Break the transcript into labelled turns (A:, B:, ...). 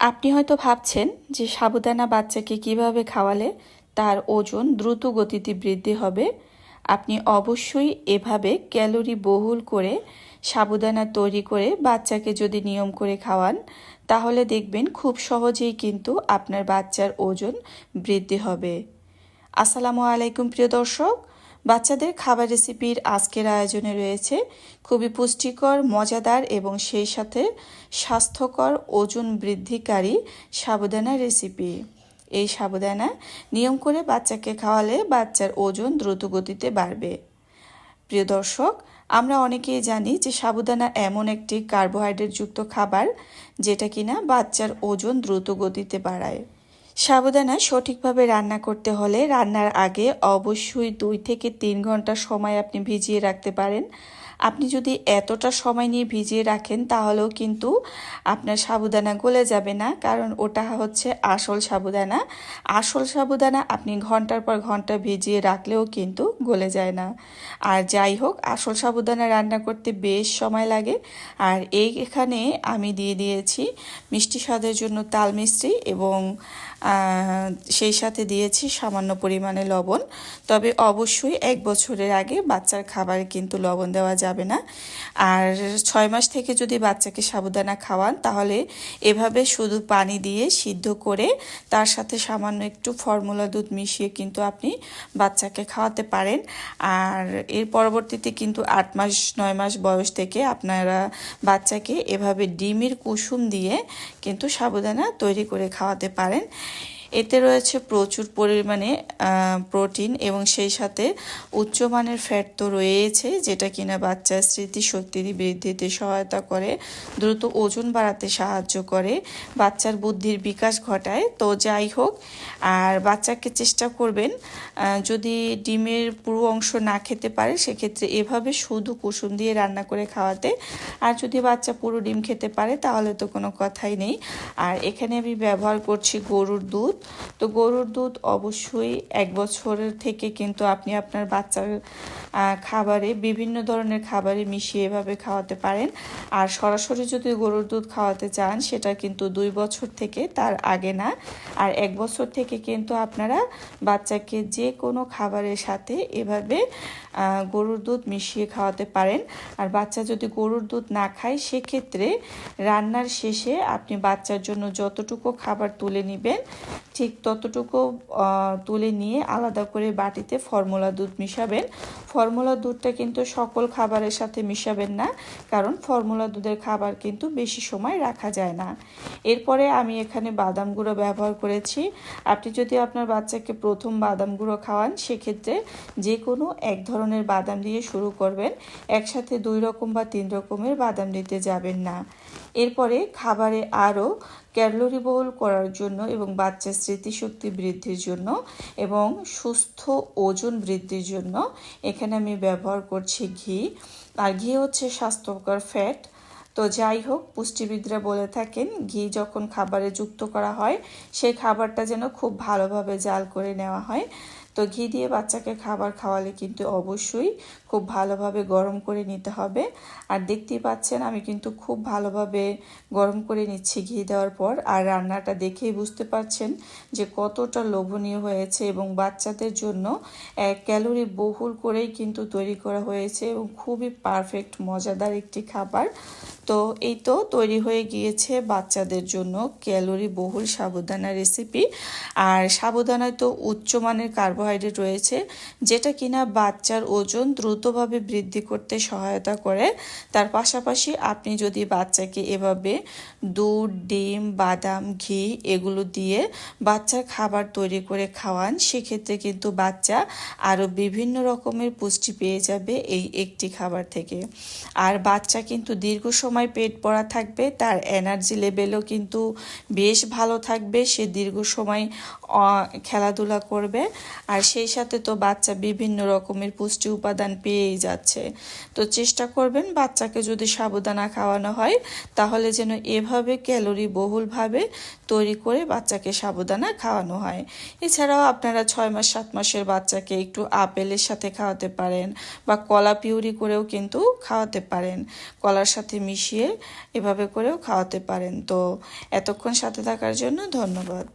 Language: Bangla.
A: আপনি হয়তো ভাবছেন যে সাবুদানা বাচ্চাকে কীভাবে খাওয়ালে তার ওজন দ্রুত গতিতে বৃদ্ধি হবে। আপনি অবশ্যই এভাবে ক্যালোরি বহুল করে সাবুদানা তৈরি করে বাচ্চাকে যদি নিয়ম করে খাওয়ান, তাহলে দেখবেন খুব সহজেই কিন্তু আপনার বাচ্চার ওজন বৃদ্ধি হবে। আসসালামু আলাইকুম প্রিয় দর্শক বাচ্চাদের খাবার রেসিপির আজকের আয়োজনে রয়েছে খুবই পুষ্টিকর, মজাদার এবং সেই সাথে স্বাস্থ্যকর, ওজন বৃদ্ধিকারী সাবুদানা রেসিপি। এই সাবুদানা নিয়ম করে বাচ্চাকে খাওয়ালে বাচ্চার ওজন দ্রুত গতিতে বাড়বে। প্রিয় দর্শক, আমরা অনেকেই জানি যে সাবুদানা এমন একটি কার্বোহাইড্রেট যুক্ত খাবার যেটা কিনা বাচ্চার ওজন দ্রুত গতিতে বাড়ায়। সাবুদানা সঠিকভাবে রান্না করতে হলে রান্নার আগে অবশ্যই দুই থেকে তিন ঘণ্টা সময় আপনি ভিজিয়ে রাখতে পারেন। আপনি যদি এতটা সময় নিয়ে ভিজিয়ে রাখেন, তাহলেও কিন্তু আপনার সাবুদানা গলে যাবে না, কারণ ওটা হচ্ছে আসল সাবুদানা আসল সাবুদানা আপনি ঘণ্টার পর ঘণ্টা ভিজিয়ে রাখলেও কিন্তু গলে যায় না। আর যাই হোক, আসল সাবুদানা রান্না করতে বেশ সময় লাগে। আর এই এখানে আমি দিয়ে দিয়েছি মিষ্টি স্বাদের জন্য তাল মিষ্টি এবং সেই সাথে দিয়েছি সামান্য পরিমাণে লবণ। তবে অবশ্যই এক বছরের আগে বাচ্চার খাবারে কিন্তু লবণ দেওয়া যাবে না। আর ছয় মাস থেকে যদি বাচ্চাকে সাবুদানা খাওয়ান, তাহলে এভাবে শুধু পানি দিয়ে সিদ্ধ করে তার সাথে সামান্য একটু ফর্মুলা দুধ মিশিয়ে কিন্তু আপনি বাচ্চাকে খাওয়াতে পারেন। আর এর পরবর্তীতে কিন্তু আট মাস, নয় মাস বয়স থেকে আপনারা বাচ্চাকে এভাবে ডিমের কুসুম দিয়ে কিন্তু সাবুদানা তৈরি করে খাওয়াতে পারেন। এতে রয়েছে প্রচুর পরিমাণে প্রোটিন এবং সেই সাথে উচ্চমানের ফ্যাট তো রয়েছে, যেটা কিনা বাচ্চার স্মৃতিশক্তি বৃদ্ধিতে সহায়তা করে, দ্রুত ওজন বাড়াতে সাহায্য করে, বাচ্চার বুদ্ধির বিকাশ ঘটায়। তো যাই হোক, আর বাচ্চাকে চেষ্টা করবেন যদি ডিমের পুরো অংশ না খেতে পারে, সেক্ষেত্রে এভাবে শুধু কুসুম দিয়ে রান্না করে খাওয়াতে, আর যদি বাচ্চা পুরো ডিম খেতে পারে, তাহলে তো কোনো কথাই নেই। আর এখানে আমি ব্যবহার করছি গরুর দুধ তো গরুর দুধ অবশ্যই এক বছরের থেকে কিন্তু আপনি আপনার বাচ্চার খাবারে বিভিন্ন ধরনের খাবারে মিশিয়ে এভাবে খাওয়াতে পারেন। আর সরাসরি যদি গরুর দুধ খাওয়াতে চান, সেটা কিন্তু দুই বছর থেকে তার আগে না। আর এক বছর থেকে কিন্তু আপনারা বাচ্চাকে যে কোনো খাবারের সাথে এভাবে গরুর দুধ মিশিয়ে খাওয়াতে পারেন। আর বাচ্চা যদি গরুর দুধ না খায়, সেক্ষেত্রে রান্নার শেষে আপনি বাচ্চার জন্য যতটুকু খাবার তুলে নেবেন ঠিক ততটুকু তুলে নিয়ে আলাদা করে বাটিতে ফর্মুলা দুধ মিশাবেন। ফর্মুলা দুধটা কিন্তু সকল খাবারের সাথে মিশাবেন না, কারণ ফর্মুলা দুধের খাবার কিন্তু বেশি সময় রাখা যায় না। এরপরে আমি এখানে বাদাম গুঁড়ো ব্যবহার করেছি। আপনি যদি আপনার বাচ্চাকে প্রথম বাদাম গুঁড়ো খাওয়ান, সেক্ষেত্রে যে কোনো এক ধরনের বাদাম দিয়ে শুরু করবেন। একসাথে দুই রকম বা তিন রকমের বাদাম দিতে যাবেন না। এরপরে খাবারে আরও ক্যালোরি বহুল করার জন্য এবং বাচ্চার স্মৃতিশক্তি বৃদ্ধির জন্য এবং সুস্থ ওজন বৃদ্ধির জন্য এখানে আমি ব্যবহার করছি ঘি। আর ঘি হচ্ছে স্বাস্থ্যকর ফ্যাট। তো যাই হোক, পুষ্টিবিদরা বলে থাকেন, ঘি যখন খাবারে যুক্ত করা হয়, সেই খাবারটা যেন খুব ভালোভাবে জাল করে নেওয়া হয়। তো ঘি দিয়ে বাচ্চাকে খাবার খাওয়ালে কিন্তু অবশ্যই খুব ভালোভাবে গরম করে নিতে হবে। আর দেখতেই পাচ্ছেন, আমি কিন্তু খুব ভালোভাবে গরম করে নিচ্ছি ঘি দেওয়ার পর। আর রান্নাটা দেখেই বুঝতে পারছেন যে কতটা লোভনীয় হয়েছে এবং বাচ্চাদের জন্য ক্যালোরি বহুল করেই কিন্তু তৈরি করা হয়েছে এবং খুবই পারফেক্ট, মজাদার একটি খাবার। তো এই তো তৈরি হয়ে গিয়েছে বাচ্চাদের জন্য ক্যালোরি বহুল সাবুদানা রেসিপি। আর সাবুদানায় তো উচ্চমানের কার্বোহাইড্রেট রয়েছে, যেটা কিনা বাচ্চার ওজন দ্রুতভাবে বৃদ্ধি করতে সহায়তা করে। তার পাশাপাশি আপনি যদি বাচ্চাকে এভাবে দুধ, ডিম, বাদাম, ঘি এগুলো দিয়ে বাচ্চার খাবার তৈরি করে খাওয়ান, সেক্ষেত্রে কিন্তু বাচ্চা আরও বিভিন্ন রকমের পুষ্টি পেয়ে যাবে এই একটি খাবার থেকে। আর বাচ্চা কিন্তু দীর্ঘ সময় পেট পড়া থাকবে, তার এনার্জি লেভেলও কিন্তু বেশ ভালো থাকবে, সে দীর্ঘ সময় খেলাধুলা করবে। আর সেই সাথে তো বাচ্চা বিভিন্ন রকমের পুষ্টি উপাদান পেয়েই যাচ্ছে। তো চেষ্টা করবেন বাচ্চাকে যদি সাবধানা খাওয়ানো হয়, তাহলে যেন এভাবে ক্যালোরি বহুলভাবে তৈরি করে বাচ্চাকে সাবধানা খাওয়ানো হয়। এছাড়াও আপনারা ছয় মাস, সাত মাসের বাচ্চাকে একটু আপেলের সাথে খাওয়াতে পারেন বা কলা পিউরি করেও কিন্তু খাওয়াতে পারেন। কলার সাথে মিশিয়ে এভাবে করেও খাওয়াতে পারেন। তো এতক্ষণ সাথে থাকার জন্য ধন্যবাদ।